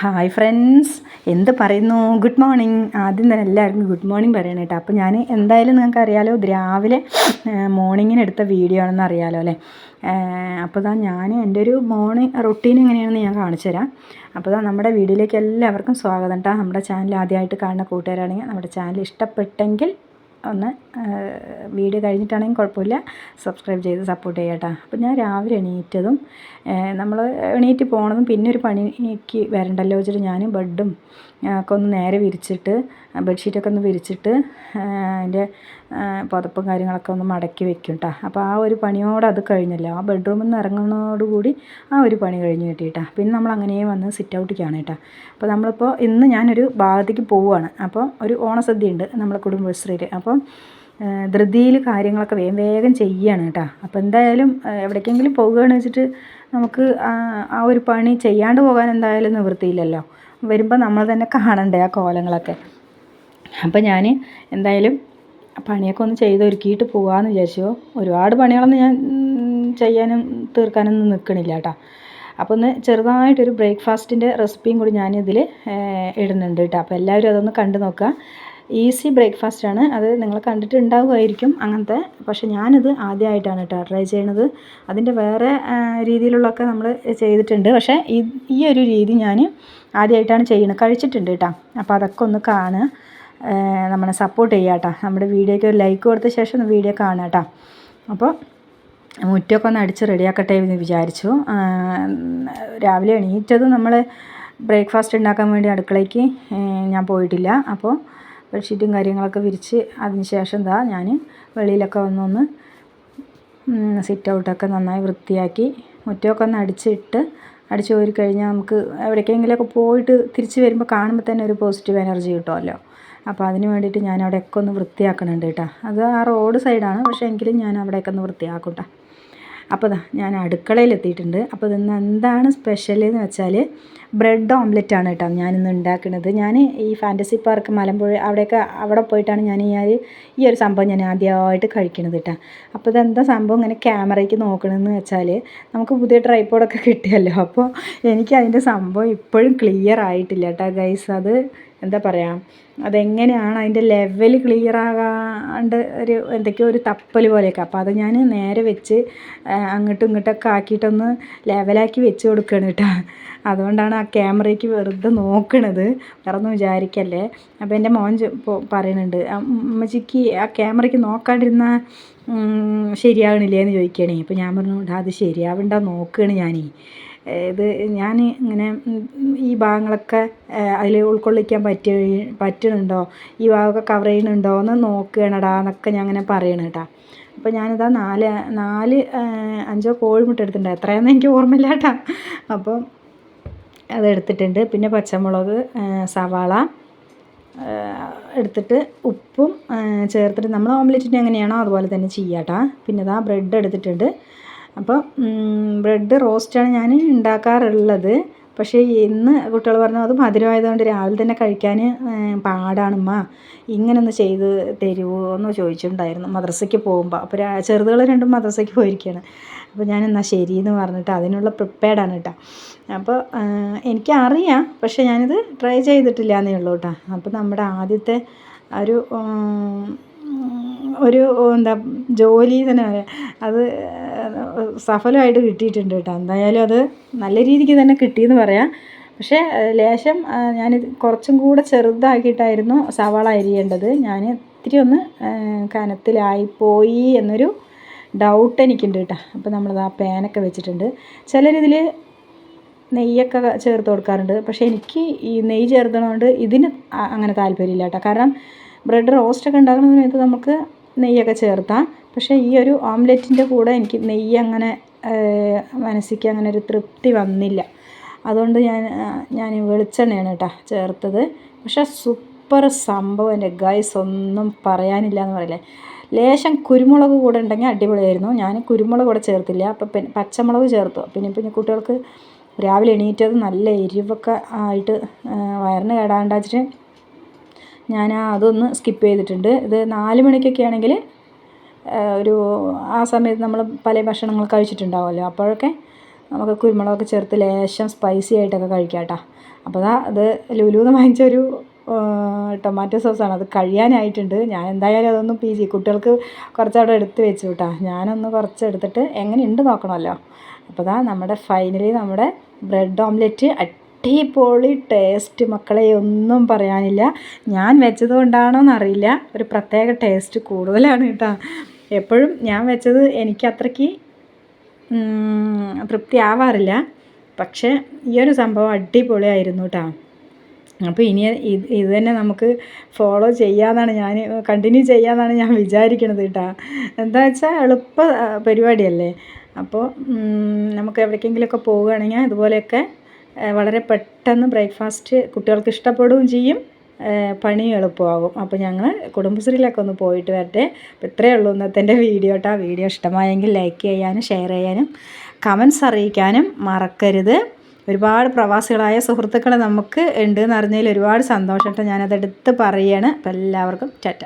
Hi friends എന്ത് പറയുന്നു? Good morning ആദ്യം തന്നെ എല്ലാവർക്കും ഗുഡ് മോർണിംഗ് പറയണം കേട്ടോ. അപ്പോൾ ഞാൻ എന്തായാലും നിങ്ങൾക്ക് അറിയാലോ രാവിലെ മോർണിംഗിന് എടുത്ത വീഡിയോ ആണെന്ന് അറിയാലോ അല്ലേ? അപ്പോൾ ഇതാ ഞാൻ എന്റെ ഒരു മോർണിംഗ് റൊട്ടീൻ എങ്ങനെയാണെന്ന് ഞാൻ കാണിച്ചു തരാം. അപ്പോൾ ഇതാ നമ്മുടെ വീഡിയോയിലേക്ക് എല്ലാവർക്കും സ്വാഗതം കേട്ടോ നമ്മുടെ ചാനൽ ആദ്യമായിട്ട് കാണുന്ന കൂട്ടുകാരാണെങ്കിൽ നമ്മുടെ ചാനൽ ഇഷ്ടപ്പെട്ടെങ്കിൽ ഒന്ന് വീഡിയോ കഴിഞ്ഞിട്ടാണെങ്കിൽ കുഴപ്പമില്ല. സബ്സ്ക്രൈബ് ചെയ്ത് സപ്പോർട്ട് ചെയ്യട്ടോ അപ്പോൾ ഞാൻ രാവിലെ എണീറ്റതും നമ്മൾ എണീറ്റ് പോണതും പിന്നെ ഒരു പണിക്ക് വരണ്ടല്ലോ വെച്ചിട്ട് ഞാൻ ബെഡും ഒക്കെ ഒന്ന് നേരെ വിരിച്ചിട്ട് ബെഡ്ഷീറ്റൊക്കെ ഒന്ന് വിരിച്ചിട്ട് അതിന്റെ പുതപ്പും കാര്യങ്ങളൊക്കെ ഒന്ന് മടക്കി വെക്കും കേട്ടോ അപ്പോൾ ആ ഒരു പണിയോടെ അത് കഴിഞ്ഞല്ലോ. ആ ബെഡ്റൂമിൽ നിന്ന് ഇറങ്ങുന്നതോടുകൂടി ആ ഒരു പണി കഴിഞ്ഞ് കിട്ടിയിട്ടാ പിന്നെ നമ്മൾ അങ്ങനെ വന്ന് സിറ്റ് ഔട്ടിക്കാണ് കേട്ടോ അപ്പോൾ നമ്മളിപ്പോൾ ഇന്ന് ഞാനൊരു ഭാഗത്തേക്ക് പോവുകയാണ് അപ്പോൾ ഒരു ഓണസദ്യ ഉണ്ട് നമ്മളെ കുടുംബശ്രീയിൽ അപ്പം ധൃതിയിൽ കാര്യങ്ങളൊക്കെ വേഗം വേഗം ചെയ്യുകയാണ് കേട്ടോ അപ്പോൾ എന്തായാലും എവിടേക്കെങ്കിലും പോവുകയാണെന്ന് വെച്ചിട്ട് നമുക്ക് ആ ഒരു പണി ചെയ്യാണ്ട് പോകാൻ എന്തായാലും നിവൃത്തിയില്ലല്ലോ. വരുമ്പോൾ നമ്മൾ തന്നെ കാണണ്ടേ ആ കോലങ്ങളൊക്കെ. അപ്പോൾ ഞാൻ എന്തായാലും പണിയൊക്കെ ഒന്ന് ചെയ്തൊരുക്കിയിട്ട് പോകാമെന്ന് വിചാരിച്ചു. ഒരുപാട് പണികളൊന്നും ഞാൻ ചെയ്യാനും തീർക്കാനൊന്നും നിൽക്കണില്ല കേട്ടോ. അപ്പോൾ ഒന്ന് ചെറുതായിട്ടൊരു ബ്രേക്ക്ഫാസ്റ്റിന്റെ റെസിപ്പിയും കൂടി ഞാനിതിൽ ഇടുന്നുണ്ട് കേട്ടോ. അപ്പോൾ എല്ലാവരും അതൊന്ന് കണ്ടു നോക്കുക. ഈസി ബ്രേക്ക്ഫാസ്റ്റാണ് അത് നിങ്ങൾ കണ്ടിട്ടുണ്ടാവുമായിരിക്കും അങ്ങനത്തെ. പക്ഷെ ഞാനിത് ആദ്യമായിട്ടാണ് കേട്ടോ ട്രൈ ചെയ്യണത്. അതിന്റെ വേറെ രീതിയിലുള്ളതൊക്കെ നമ്മൾ ചെയ്തിട്ടുണ്ട്. പക്ഷേ ഈ ഒരു രീതി ഞാൻ ആദ്യമായിട്ടാണ് ചെയ്യുന്നത് കഴിച്ചിട്ടുണ്ട് കേട്ടോ. അപ്പോൾ അതൊക്കെ ഒന്ന് കാണുക. നമ്മളെ സപ്പോർട്ട് ചെയ്യുക കേട്ടോ നമ്മുടെ വീഡിയോയ്ക്ക് ഒരു ലൈക്ക് കൊടുത്ത ശേഷം വീഡിയോ കാണുക കേട്ടോ അപ്പോൾ മുറ്റമൊക്കെ ഒന്ന് അടിച്ച് റെഡിയാക്കട്ടെ എന്ന് വിചാരിച്ചു. രാവിലെ എണീറ്റത് നമ്മൾ ബ്രേക്ക്ഫാസ്റ്റ് ഉണ്ടാക്കാൻ വേണ്ടി അടുക്കളയ്ക്ക് ഞാൻ പോയിട്ടില്ല. അപ്പോൾ ബെഡ്ഷീറ്റും കാര്യങ്ങളൊക്കെ വിരിച്ച് അതിന് ശേഷം എന്താ ഞാൻ വെളിയിലൊക്കെ വന്നൊന്ന് സിറ്റ് ഔട്ടൊക്കെ നന്നായി വൃത്തിയാക്കി മുറ്റമൊക്കെ ഒന്ന് അടിച്ചിട്ട് അടിച്ചു പോയി കഴിഞ്ഞാൽ നമുക്ക് എവിടേക്കെങ്കിലുമൊക്കെ പോയിട്ട് തിരിച്ച് വരുമ്പോൾ കാണുമ്പോൾ തന്നെ ഒരു പോസിറ്റീവ് എനർജി കിട്ടുമല്ലോ അപ്പോൾ അതിന് വേണ്ടിയിട്ട് ഞാൻ അവിടെയൊക്കെ ഒന്ന് വൃത്തിയാക്കണുണ്ട് കേട്ടോ. അത് ആ റോഡ് സൈഡാണ് പക്ഷേ എങ്കിലും ഞാൻ അവിടെയൊക്കെ ഒന്ന് വൃത്തിയാക്കും കേട്ടോ. അപ്പോൾ ഇതാ ഞാൻ അടുക്കളയിൽ എത്തിയിട്ടുണ്ട്. അപ്പോൾ ഇന്ന് എന്താണ് സ്പെഷ്യൽ എന്ന് വെച്ചാൽ ബ്രെഡ് ഓംലെറ്റ് ആണ് കേട്ടോ ഞാനിന്ന് ഉണ്ടാക്കുന്നത്. ഞാൻ ഈ ഫാന്റസി പാർക്ക് മലമ്പുഴ അവിടെയൊക്കെ അവിടെ പോയിട്ടാണ് ഞാൻ ഈ ഈ ഒരു സംഭവം ഞാൻ ആദ്യമായിട്ട് കഴിക്കുന്നത് കേട്ടോ. അപ്പോൾ ഇതെന്താ സംഭവം? ഇങ്ങനെ ക്യാമറയ്ക്ക് നോക്കണമെന്ന് വെച്ചാൽ നമുക്ക് പുതിയ ട്രൈപ്പോഡൊക്കെ കിട്ടിയല്ലോ. അപ്പോൾ എനിക്ക് അതിന്റെ സംഭവം ഇപ്പോഴും ക്ലിയർ ആയിട്ടില്ല കേട്ടോ ഗൈസ് അത് എന്താ പറയുക അതെങ്ങനെയാണ് അതിന്റെ ലെവൽ ക്ലിയർ ആകാണ്ട് ഒരു എന്തൊക്കെയോ ഒരു തപ്പൽ പോലെയൊക്കെ. അപ്പോൾ അത് ഞാൻ നേരെ വെച്ച് അങ്ങോട്ടും ഇങ്ങോട്ടൊക്കെ ആക്കിയിട്ടൊന്ന് ലെവലാക്കി വെച്ച് കൊടുക്കുകയാണ് കേട്ടോ. അതുകൊണ്ടാണ് ആ ക്യാമറയ്ക്ക് വെറുതെ നോക്കണത്. വേറെ വിചാരിക്കല്ലേ. അപ്പോൾ എന്റെ മോൻ പറയുന്നുണ്ട് അമ്മച്ചിക്ക് ആ ക്യാമറയ്ക്ക് നോക്കാണ്ടിരുന്ന ശരിയാകണില്ലേ എന്ന് ചോദിക്കണേ. അപ്പോൾ ഞാൻ പറഞ്ഞു അത് ശരിയാവണ്ട നോക്കുകയാണ് ഞാനേ. ഇത് ഞാൻ ഇങ്ങനെ ഈ ഭാഗങ്ങളൊക്കെ അതിൽ ഉൾക്കൊള്ളിക്കാൻ പറ്റി പറ്റുന്നുണ്ടോ? ഈ ഭാഗമൊക്കെ കവർ ചെയ്യുന്നുണ്ടോ? എന്ന് നോക്കുകയാണെടാ എന്നൊക്കെ ഞാൻ അങ്ങനെ പറയണം കേട്ടോ. അപ്പോൾ ഞാനിതാ നാല് നാല് അഞ്ചോ കോഴിമുട്ട എടുത്തിട്ടുണ്ട്. എത്രയാണെന്ന് എനിക്ക് ഓർമ്മയില്ല കേട്ടോ. അപ്പോൾ അതെടുത്തിട്ടുണ്ട് പിന്നെ പച്ചമുളക് സവാള എടുത്തിട്ട് ഉപ്പും ചേർത്തിട്ട് നമ്മൾ ഓംലെറ്റിന്റെ എങ്ങനെയാണോ അതുപോലെ തന്നെ ചെയ്യാം ചെയ്യാട്ടോ പിന്നെ ഇതാ ബ്രെഡ് എടുത്തിട്ടുണ്ട്. അപ്പോൾ ബ്രെഡ് റോസ്റ്റാണ് ഞാൻ ഉണ്ടാക്കാറുള്ളത്. പക്ഷേ ഇന്ന് കുട്ടികൾ പറഞ്ഞു അത് മധുരമായതുകൊണ്ട് രാവിലെ തന്നെ കഴിക്കാൻ പാടാണമ്മ ഇങ്ങനൊന്ന് ചെയ്ത് തരുമോ എന്ന് ചോദിച്ചിട്ടുണ്ടായിരുന്നു മദ്രസയ്ക്ക് പോകുമ്പോൾ അപ്പോൾ ചെറുതുകൾ രണ്ടും മദ്രസയ്ക്ക് പോയിരിക്കുകയാണ്. അപ്പോൾ ഞാൻ എന്നാൽ ശരി എന്ന് പറഞ്ഞിട്ട് അതിനുള്ള പ്രിപ്പയർഡാണ് കേട്ടോ അപ്പോൾ എനിക്കറിയാം. പക്ഷേ ഞാനിത് ട്രൈ ചെയ്തിട്ടില്ല എന്നേ ഉള്ളൂ കേട്ടോ അപ്പോൾ നമ്മുടെ ആദ്യത്തെ ഒരു ഒരു എന്താ ജോലി തന്നെ അത് സഫലമായിട്ട് കിട്ടിയിട്ടുണ്ട് കേട്ടോ. എന്തായാലും അത് നല്ല രീതിക്ക് തന്നെ കിട്ടിയെന്ന് പറയാം. പക്ഷേ ലേശം ഞാൻ കുറച്ചും കൂടെ ചെറുതാക്കിയിട്ടായിരുന്നു സവാള അരിയേണ്ടത്. ഞാൻ ഇത്തിരി ഒന്ന് കനത്തിലായിപ്പോയി എന്നൊരു ഡൗട്ട് എനിക്കുണ്ട് കേട്ടോ. അപ്പോൾ നമ്മളത് ആ പാനൊക്കെ വെച്ചിട്ടുണ്ട്. ചിലരിതിൽ നെയ്യൊക്കെ ചേർത്ത് കൊടുക്കാറുണ്ട്. പക്ഷേ എനിക്ക് ഈ നെയ്യ് ചേർത്തതുകൊണ്ട് ഇതിന് അങ്ങനെ താല്പര്യമില്ല കേട്ടോ. കാരണം ബ്രെഡ് റോസ്റ്റൊക്കെ ഉണ്ടാക്കുന്ന സമയത്ത് നമുക്ക് നെയ്യൊക്കെ ചേർത്താം. പക്ഷേ ഈ ഒരു ഓംലെറ്റിന്റെ കൂടെ എനിക്ക് നെയ്യ് അങ്ങനെ മനസ്സിക്ക് അങ്ങനെ ഒരു തൃപ്തി വന്നില്ല. അതുകൊണ്ട് ഞാൻ ഞാൻ വെളിച്ചെണ്ണയാണ് കേട്ടോ ചേർത്തത്. പക്ഷേ സൂപ്പർ സംഭവം എന്റെ ഗൈസ് ഒന്നും പറയാനില്ല എന്ന് പറയില്ലേ. ലേശം കുരുമുളക് കൂടെ ഉണ്ടെങ്കിൽ അടിപൊളിയായിരുന്നു. ഞാൻ കുരുമുളക് കൂടെ ചേർത്തില്ല. അപ്പം പിന്നെ പച്ചമുളക് ചേർത്തു. പിന്നെ പിന്നെ കുട്ടികൾക്ക് രാവിലെ എണീറ്റത് നല്ല എരിവൊക്കെ ആയിട്ട് വയറിന് കേടാണ്ടാച്ചിട്ട് ഞാൻ അതൊന്ന് സ്കിപ്പ് ചെയ്തിട്ടുണ്ട്. ഇത് നാല് മണിക്കൊക്കെ ആണെങ്കിൽ ഒരു ആ സമയത്ത് നമ്മൾ പല ഭക്ഷണങ്ങൾ കഴിച്ചിട്ടുണ്ടാവുമല്ലോ. അപ്പോഴൊക്കെ നമുക്ക് കുരുമുളകൊക്കെ ചേർത്ത് ലേശം സ്പൈസി ആയിട്ടൊക്കെ കഴിക്കാം കേട്ടോ അപ്പോൾ അതാ അത് ലുലുന്ന് വാങ്ങിച്ച ഒരു ടൊമാറ്റോ സോസാണ്. അത് കഴിയാനായിട്ടുണ്ട്. ഞാൻ എന്തായാലും അതൊന്നും പി ജി കുട്ടികൾക്ക് കുറച്ചവിടെ എടുത്ത് വെച്ചു കേട്ടോ ഞാനൊന്ന് കുറച്ച് എടുത്തിട്ട് എങ്ങനെയുണ്ട് നോക്കണമല്ലോ. അപ്പോൾ അതാ നമ്മുടെ ഫൈനലി നമ്മുടെ ബ്രെഡ് ഓംലെറ്റ് അടിപൊളി ടേസ്റ്റ് മക്കളെ ഒന്നും പറയാനില്ല. ഞാൻ വെച്ചത് കൊണ്ടാണോന്ന് അറിയില്ല. ഒരു പ്രത്യേക ടേസ്റ്റ് കൂടുതലാണ് കേട്ടോ. എപ്പോഴും ഞാൻ വെച്ചത് എനിക്ക് അത്രയ്ക്ക് തൃപ്തി ആവാറില്ല. പക്ഷേ ഈ ഒരു സംഭവം അടിപൊളിയായിരുന്നു കേട്ടോ. അപ്പോൾ ഇനി ഇത് ഇത് തന്നെ നമുക്ക് ഫോളോ ചെയ്യാമെന്നാണ് ഞാൻ കണ്ടിന്യൂ ചെയ്യാമെന്നാണ് ഞാൻ വിചാരിക്കണത് കേട്ടോ. എന്താ വെച്ചാൽ എളുപ്പ പരിപാടിയല്ലേ? അപ്പോൾ നമുക്ക് എവിടേക്കെങ്കിലുമൊക്കെ പോവുകയാണെങ്കിൽ അതുപോലെയൊക്കെ ആ, വളരെ പെട്ടെന്ന് ബ്രേക്ക്ഫാസ്റ്റ് കുട്ടികൾക്ക് ഇഷ്ടപ്പെടുകയും ചെയ്യും. പണി എളുപ്പമാകും. അപ്പോൾ ഞങ്ങൾ കുടുംബശ്രീയിലൊക്കെ ഒന്ന് പോയിട്ട് വരട്ടെ. അപ്പോൾ ഇത്രയേ ഉള്ളൂ ഇന്നത്തെ എന്റെ വീഡിയോ കേട്ടോ വീഡിയോ ഇഷ്ടമായെങ്കിൽ ലൈക്ക് ചെയ്യാനും ഷെയർ ചെയ്യാനും കമൻസ് അറിയിക്കാനും മറക്കരുത്. ഒരുപാട് പ്രവാസികളായ സുഹൃത്തുക്കൾ നമുക്ക് ഉണ്ട് എന്നറിഞ്ഞതിൽ ഒരുപാട് സന്തോഷം കേട്ടോ ഞാനതെടുത്ത് പറയാണ്. അപ്പോൾ എല്ലാവർക്കും ടാറ്റ